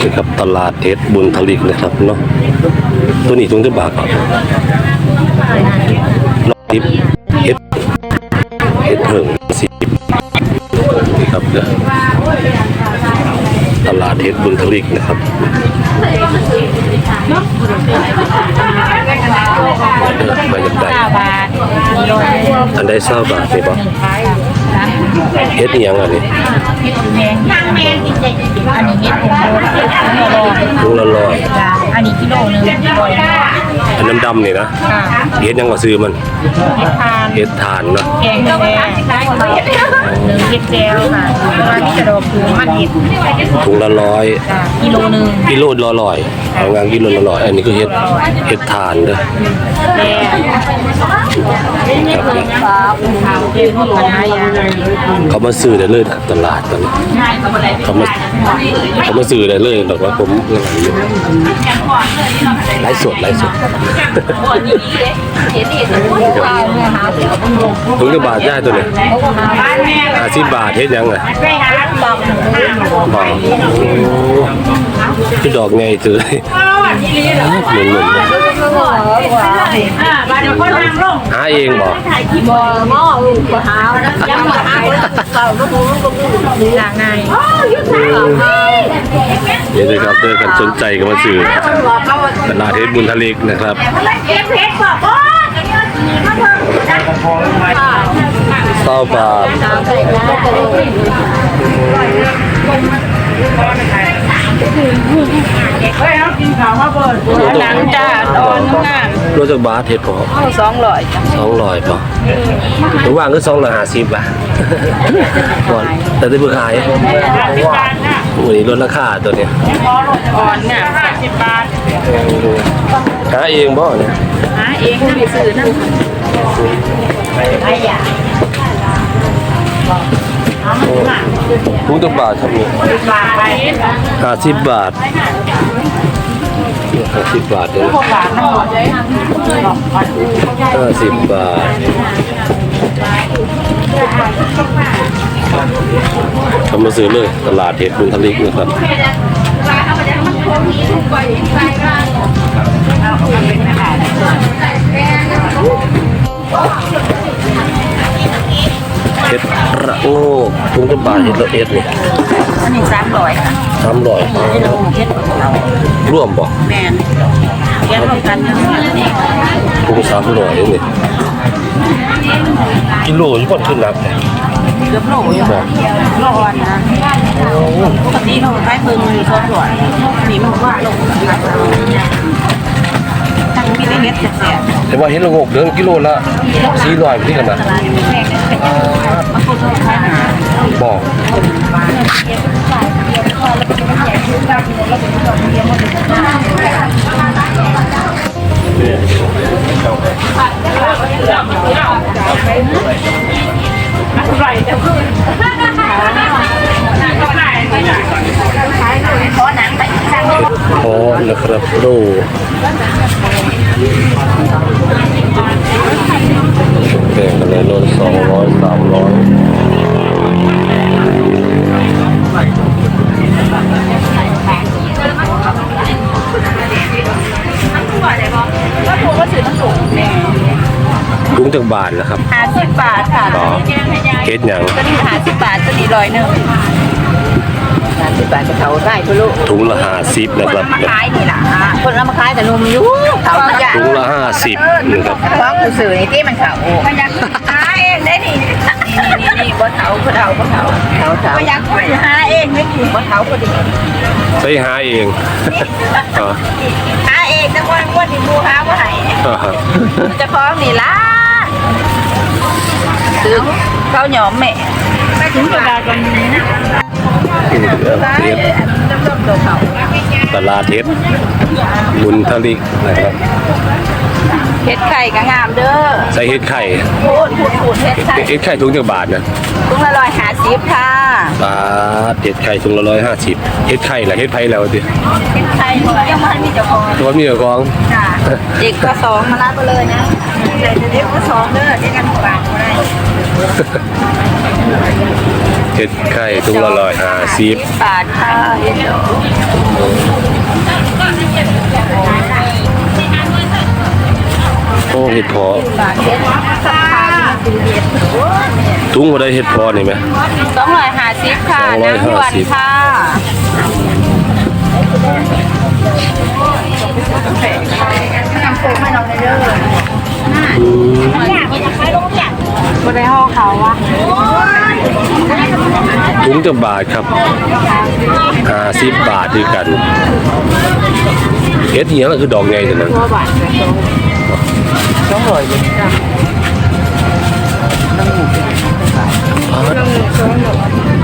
นี่ครับตลาดเฮ็ดบุญทลิกนะครับเนาะตัวนี้ถุงจะบาทก่อนอยสิบเฮ็ดเฮ็ดเพิ่งสิบนี่ครับเด้อตลาดเฮ็ดบุญทลิกนะครับมาจากใดบาทกิโลนึงอันใดเศร้าบาทนี่บ่ เฮ็ดอีหยังอันนี้อันนี้เฮ็ดผงโลกิโลถุงละร้อยจ้ะอันนี้กิโลนึงร้อย อันน้ำดำนี่นะค่ะเฮ็ดหยังก็ซื้อมันเฮ็ดทานเฮ็ดทานเนาะแกงแดงหนึ่งเฮ็ดแก้วค่ะแล้วก็ที่กระดอกคือมันเฮ็ดถุงละร้อยจ้ะกิโลนึงกิโลละร้อยเอางานกิโลละร้อยอันนี้ก็เฮ็ดเฮ็ดทานเด้อแดงครับเฮ็ดที่ขายอะเขามาซื้อได้เลยนะตลาดตอนนี้เขามาเขามาซื้อได้เลยหรอกว่าผมกำลังอยู่ไลฟ์สดไลฟ์สดถุงละบาทได้ตัวเนี้ห้าสิบบาทเฮ็ดยังไงบอกพี่ดอกไงตัวเลยหมุน หมุนหาเองบอกหลากนายเดี๋ยวนะครับเพื่อนกันสนใจก็มาซื้อตลาดเทศบุญทะเลกนะครับเศร้าบาท หลังจ้าตอนงานรถจากบาทเทศพอสองร้อยจ้ะสองร้อยพอหรือว่างก็สองร้อยห้าสิบบาทก่อนแต่ได้เพิ่งขายวันนี้ลดราคาตัวเนี้ยอ่อนเนี่ยสิบบาทหาเองบ่เนี่ยหาเองนั่งซื้อนั่ง ถุงจักบาทครับนี่บาทไปห้าสิบบาทห้าสิบบาทเลยบาททั้งหมดเลยห้าสิบบาททำมาซื้อเลยตลาดเห็ดบุญทลิกนะครับ จักบาทเห็ดละเอ็ดนี่อันนี้สามร้อยค่ะสามร้อยเฮ็ดเฮ็ดเราร่วมบ่แมนแกงรวมกันทั้งนั้นนี่ถุงสามร้อยนี่กิโลอยู่ก่อนขึ้นหนักเนี่ยเกือบโลอยู่โลอ่อนนะปกติเราขายเพิ่งมีสองร้อยนี่มันว่าโลทั้งมีได้เฮ็ดแซ่บแต่ว่าเห็ดละงกเดินกิโลละสี่ร้อยพี่กันนะ ๆมาพูดถึงขายหาบอกโอ้นะครับโร้อยหนึ่งห้าสิบบาทจะเขาได้ทุลุถุงละห้าสิบนะครับ มาขายนี่ล่ะคนเอามาขายแต่นมอยู่เขาขยะถุงละห้าสิบนะครับ เพราะกูสื่อนี่ที่มันเขามันอยากหาเองได้นี่นี่นี่นี่บ่เถาบ่เถาบ่เถาเถาเถาอยากคุยหาเองไม่กี่บ่เถาพอดีไปหาเองอ๋อหาเองแต่ว่าว่าที่บูหาบ่ให้อ่าฮะจะพร้อมนี่ล่ะซื้อเขาหยอมแม่ ถึงเวลากันนี้นะได้ เฮ็ดดำๆตัวเขาตลาดเฮ็ดบุญทลิกนะครับเฮ็ดไข่ก็งามเด้อใส่เฮ็ดไข่พูดพูดพูดเฮ็ดไข่เฮ็ดไข่ถุงจากบาทนะถุงละร้อยห้าสิบค่ะบาทเฮ็ดไข่ถุงละร้อยห้าสิบเฮ็ดไข่ละเฮ็ดไผ่แล้วดิเฮ็ดไข่ยังไม่มีเจ้าของตัวมีเจ้าของจ้ะเด็กก็สองมาลาไปเลยนะเด็กก็สองเด้อเด็กกันหกบาทก็ได้เห็ดไข่ถุงละร้อยห้าสิบบาทค่ะ เห็ดดอกโอ้เห็ดพอบาทเห็ดสะพานคือเห็ดถุงบ่ได้เห็ดพอนี่ไหมสองร้อยห้าสิบค่ะสองร้อยน้ำหยวนห้าสิบค่ะน้ำโค้กให้น้องเด้ออืมอยากจะขายลงอยากบนในห้องเขาวะถุงจะบาทครับห้าสิบบาทด้วยกันเห็ดอีหยังล่ะคือดอกไงแต่นั้นตัวบาท สองร้อยเลย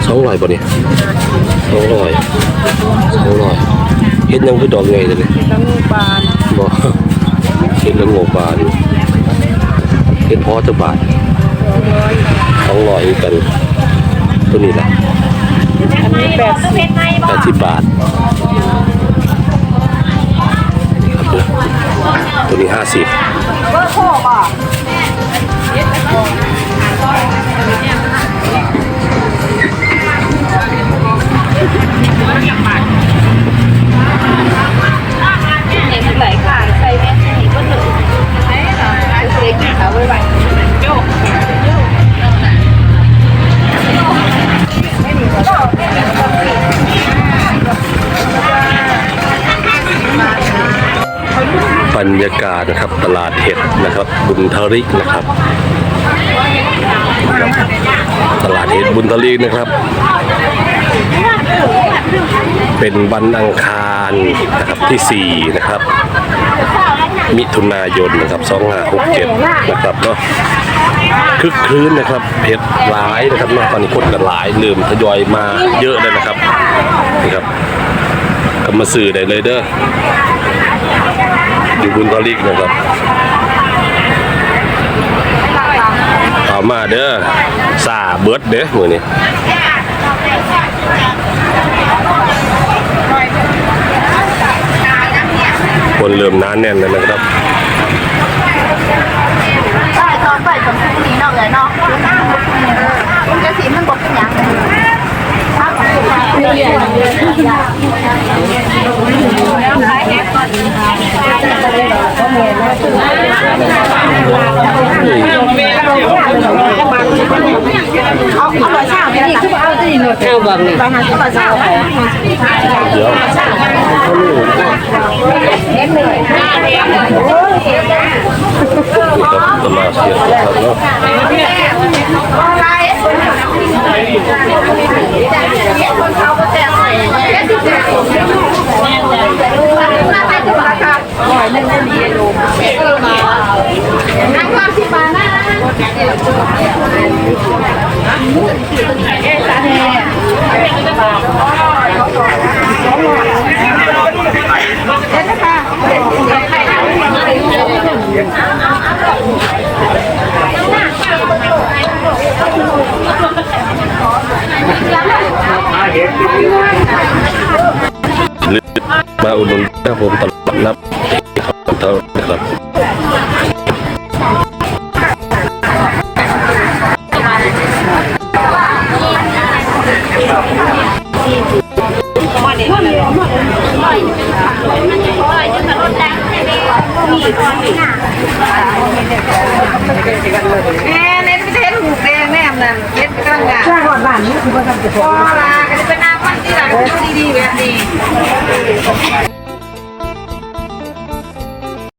สองร้อยป่ะเนี่ยสองร้อยสองร้อยเห็ดยังคือดอกไงแต่เนี่ยน้ำมูปลาบ่เห็ดละโงกบาทเห็ดพอจะบาทสองร้อยด้วยกันตัวนี้แหละอันนี้แปดแปดสิบบาท ตัวนี้ห้าสิบเบอร์โค้กอะ บรรยากาศนะครับตลาดเห็ดนะครับ บุญทริกนะครับ ตลาดเห็ดบุญทริกนะครับ เป็นวันอังคารนะครับที่ 4 นะครับ มิถุนายนนะครับ2567นะครับเนาะคึกคืนนะครับเห็ดหลายนะครับนาะตอนนี้คนกันหลายลืมทยอยมาเยอะเลยนะครับนี่ครับก็มาสื่อได้เลยเด้อ อยู่บุญทลิกนะครับเอามาเด้อสาเบิร์ดเด้อมือนี้คนเริ่มนานแน่นแล้วนะครับ ใช่ตอนไปกับผู้นี้เนาะเลยเนาะมันจะสีมันบดเป็นยังเอาเอาร้อยชาไปละเอาตีน เก้าบางนี่ ไปหาที่ร้อยชา เดี๋ยว เอ็ดเลย ตลาดเสียนะครับเนาะ อะไรคนเขาก็แจกใส่แค่สิบแจกน่าจะถูกราคาร้อยหนึ่งได้ดีลูกนั่งความสิบาทนะหรือ มาอุดหนุนนะครับผมตลาดรับ แม่เนประเทนหูแดงแม่นั่นเย็ดกลางงานใช่ก่อนบ้านนี้คือว่าทำเฉพาะพอลาก็จะเป็นน้ำพันที่หลังดีดีแบบนี้